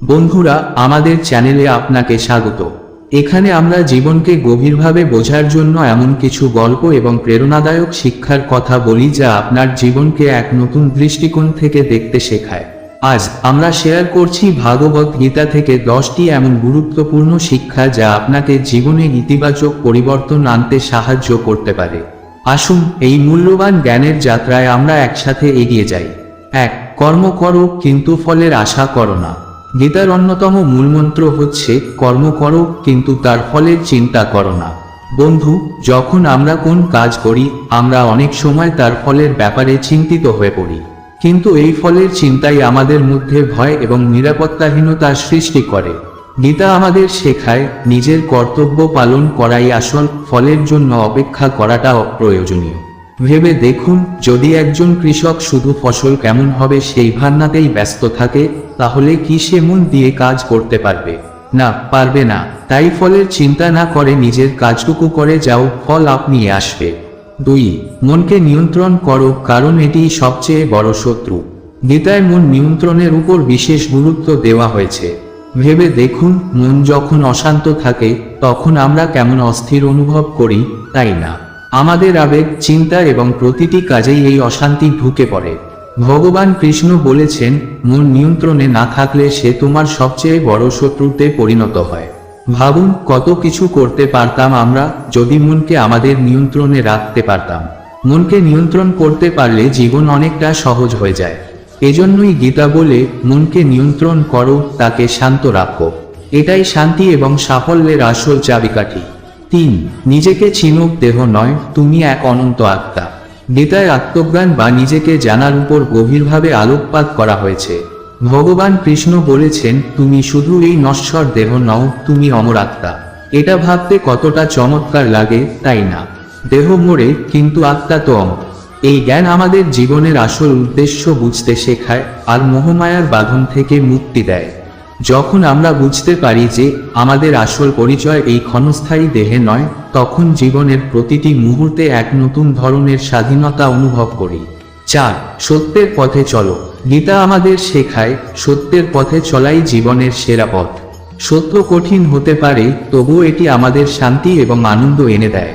বন্ধুরা, আমাদের চ্যানেলে আপনাকে স্বাগত। এখানে আমরা জীবনকে গভীরভাবে বোঝার জন্য এমন কিছু গল্প এবং প্রেরণাদায়ক শিক্ষার কথা বলি যা আপনার জীবনকে এক নতুন দৃষ্টিকোণ থেকে দেখতে শেখায়। আজ আমরা শেয়ার করছি ভাগবত গীতা থেকে দশটি এমন গুরুত্বপূর্ণ শিক্ষা যা আপনাকে জীবনে ইতিবাচক পরিবর্তন আনতে সাহায্য করতে পারে। আসুন, এই মূল্যবান জ্ঞানের যাত্রায় আমরা একসাথে এগিয়ে যাই। এক, কর্ম করো, কিন্তু ফলের আশা করো না। গীতার অন্যতম মূলমন্ত্র হচ্ছে, কর্ম করো, কিন্তু তার ফলের চিন্তা করো না। বন্ধু, যখন আমরা কোন কাজ করি, আমরা অনেক সময় তার ফলের ব্যাপারে চিন্তিত হয়ে পড়ি। কিন্তু এই ফলের চিন্তাই আমাদের মধ্যে ভয় এবং নিরাপত্তাহীনতার সৃষ্টি করে। গীতা আমাদের শেখায়, নিজের কর্তব্য পালন করাই আসল, ফলের জন্য অপেক্ষা করাটা অপ্রয়োজনীয় ভেবে দেখুন, যদি একজন কৃষক শুধু ফসল কেমন হবে সেই ভান্নাতেই ব্যস্ত থাকে, তাহলে কি সে মন দিয়ে কাজ করতে পারবে? না পারবে না। তাই ফলের চিন্তা না করে নিজের কাজটুকু করে যাও, ফল আপনি আসবে। দুই, মনকে নিয়ন্ত্রণ করো, কারণ এটি সবচেয়ে বড় শত্রু। গীতায় মন নিয়ন্ত্রণের উপর বিশেষ গুরুত্ব দেওয়া হয়েছে। ভেবে দেখুন, মন যখন অশান্ত থাকে, তখন আমরা কেমন অস্থির অনুভব করি, তাই না? আমাদের আবেগ, চিন্তা এবং প্রতিটি কাজেই এই অশান্তি ঢুকে পড়ে। ভগবান কৃষ্ণ বলেছেন, মন নিয়ন্ত্রণে না থাকলে সে তোমার সবচেয়ে বড় শত্রুতে পরিণত হয়। ভাবুন, কত কিছু করতে পারতাম আমরা যদি মনকে আমাদের নিয়ন্ত্রণে রাখতে পারতাম। মনকে নিয়ন্ত্রণ করতে পারলে জীবন অনেকটা সহজ হয়ে যায়। এজন্যই গীতা বলে, মনকে নিয়ন্ত্রণ করো, তাকে শান্ত রাখো। এটাই শান্তি এবং সাফল্যের আসল চাবিকাঠি। তিন, নিজেকে চিনুক দেহ নয়, তুমি এক অনন্ত আত্মা। গীতায় আত্মজ্ঞান বা নিজেকে জানার উপর গভীরভাবে আলোকপাত করা হয়েছে। ভগবান কৃষ্ণ বলেছেন, তুমি শুধু এই নশ্বর দেহ নও, তুমি অমর আত্মা। এটা ভাবতে কতটা চমৎকার লাগে, তাই না? দেহ মরে, কিন্তু আত্মা তো অমর। এই জ্ঞান আমাদের জীবনের আসল উদ্দেশ্য বুঝতে শেখায়, আর মোহমায়ার বাঁধন থেকে মুক্তি দেয়। যখন আমরা বুঝতে পারি যে আমাদের আসল পরিচয় এই ক্ষণস্থায়ী দেহে নয়, তখন জীবনের প্রতিটি মুহূর্তে এক নতুন ধরনের স্বাধীনতা অনুভব করি। চার, সত্যের পথে চলো। গীতা আমাদের শেখায়, সত্যের পথে চলাই জীবনের সেরা পথ। সত্য কঠিন হতে পারে, তবুও এটি আমাদের শান্তি এবং আনন্দ এনে দেয়।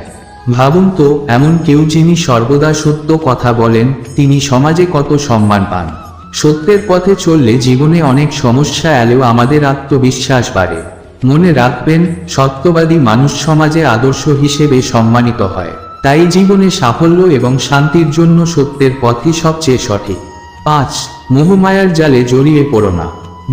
ভাবুন তো, এমন কেউ যিনি সর্বদা সত্য কথা বলেন, তিনি সমাজে কত সম্মান পান। সত্যের পথে চললে জীবনে অনেক সমস্যা এলেও আমাদের আত্মবিশ্বাস বাড়ে। মনে রাখবেন, সত্যবাদী মানুষ সমাজে আদর্শ হিসেবে সম্মানিত হয়। তাই জীবনে সাফল্য এবং শান্তির জন্য সত্যের পথই সবচেয়ে সঠিক। পাঁচ, মোহমায়ার জালে জড়িয়ে পড়ো না।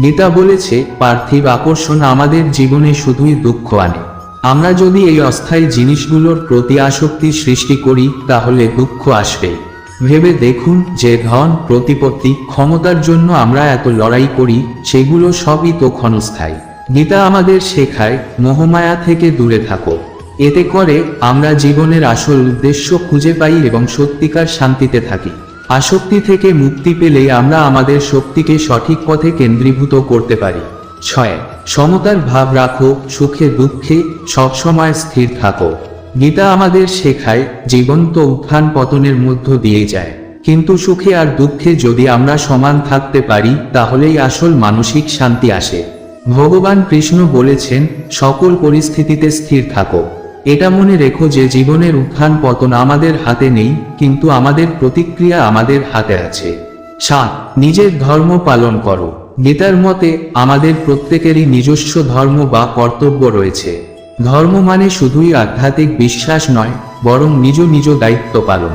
গীতা বলেছে, পার্থিব আকর্ষণ আমাদের জীবনে শুধুই দুঃখ আনে। আমরা যদি এই অস্থায়ী জিনিসগুলোর প্রতি আসক্তি সৃষ্টি করি, তাহলে দুঃখ আসবেই। ভেবে দেখুন যে ধন প্রতিপত্তি ক্ষমতার জন্য আমরা এত লড়াই করি, সেগুলো সবই তো ক্ষণস্থায়ী। গীতা আমাদের শেখায়, মোহমায়া থেকে দূরে থাকো। এতে করে আমরা জীবনের আসল উদ্দেশ্য খুঁজে পাই এবং সত্যিকার শান্তিতে থাকি। আসক্তি থেকে মুক্তি পেলে আমরা আমাদের শক্তিকে সঠিক পথে কেন্দ্রীভূত করতে পারি। ছয়, সমতার ভাব রাখো, সুখে দুঃখে সবসময় স্থির থাকো। গীতা আমাদের শেখায় জীবন তো উত্থান পতনের মধ্য দিয়ে যায়। কিন্তু সুখে আর দুঃখে যদি আমরা সমান থাকতে পারি, তাহলেই আসল মানসিক শান্তি আসে। ভগবান কৃষ্ণ বলেছেন, সকল পরিস্থিতিতে স্থির থাকো। এটা মনে রেখো যে জীবনের উত্থান পতন আমাদের হাতে নেই, কিন্তু আমাদের প্রতিক্রিয়া আমাদের হাতে আছে। সাত, নিজের ধর্ম পালন করো। গীতার মতে, আমাদের প্রত্যেকেরই নিজস্ব ধর্ম বা কর্তব্য রয়েছে। ধর্ম মানে শুধুই আধ্যাত্মিক বিশ্বাস নয়, বরং নিজ নিজ দায়িত্ব পালন।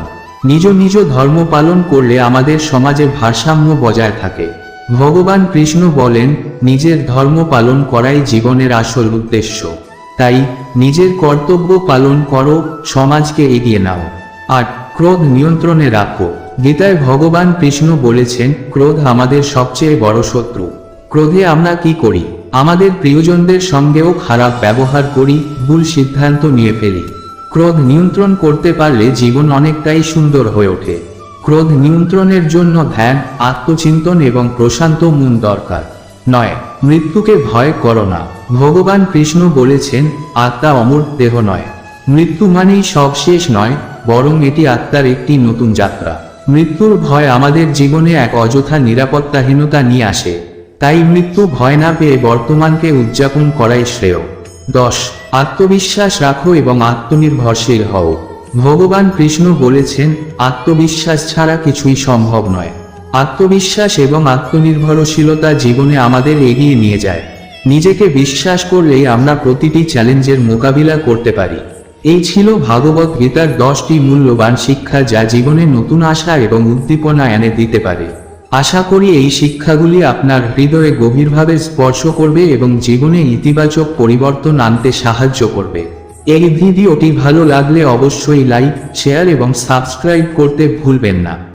নিজ নিজ ধর্ম পালন করলে আমাদের সমাজে ভারসাম্য বজায় থাকে। ভগবান কৃষ্ণ বলেন, নিজের ধর্ম পালন করাই জীবনের আসল উদ্দেশ্য। তাই, নিজের কর্তব্য পালন করো, সমাজকে এগিয়ে নাও। আর ক্রোধ নিয়ন্ত্রণে রাখো। গীতায় ভগবান কৃষ্ণ বলেছেন, ক্রোধ আমাদের সবচেয়ে বড় শত্রু। ক্রোধে আমরা কি করি? আমাদের প্রিয়জনদের সঙ্গেও খারাপ ব্যবহার করি, ভুল সিদ্ধান্ত নিয়ে ফেলি। ক্রোধ নিয়ন্ত্রণ করতে পারলে জীবন অনেকটাই সুন্দর হয়ে ওঠে। ক্রোধ নিয়ন্ত্রণের জন্য ধ্যান, আত্মচিন্তন এবং প্রশান্ত মন দরকার। নয়, মৃত্যুকে ভয় করো না। ভগবান কৃষ্ণ বলেছেন, আত্মা অমর দেহ নয়। মৃত্যু মানেই সব শেষ নয়, বরং এটি আত্মার একটি নতুন যাত্রা। মৃত্যুর ভয় আমাদের জীবনে এক অযথা নিরাপত্তাহীনতা নিয়ে আসে। তাই মৃত্যু ভয় না পেয়ে বর্তমানকে উদযাপন করাই শ্রেয়। দশ, আত্মবিশ্বাস রাখো এবং আত্মনির্ভরশীল হও। ভগবান কৃষ্ণ বলেছেন, আত্মবিশ্বাস ছাড়া কিছুই সম্ভব নয়। আত্মবিশ্বাস এবং আত্মনির্ভরশীলতা জীবনে আমাদের এগিয়ে নিয়ে যায়। নিজেকে বিশ্বাস করলেই আমরা প্রতিটি চ্যালেঞ্জের মোকাবিলা করতে পারি। এই ছিল ভাগবত গীতার দশটি মূল্যবান শিক্ষা যা জীবনে নতুন আশা এবং উদ্দীপনা এনে দিতে পারে। আশা করি এই শিক্ষাগুলি আপনার হৃদয়ে গভীরভাবে স্পর্শ করবে এবং জীবনে ইতিবাচক পরিবর্তন আনতে সাহায্য করবে। এই ভিডিওটি ভালো লাগলে অবশ্যই লাইক, শেয়ার এবং সাবস্ক্রাইব করতে ভুলবেন না।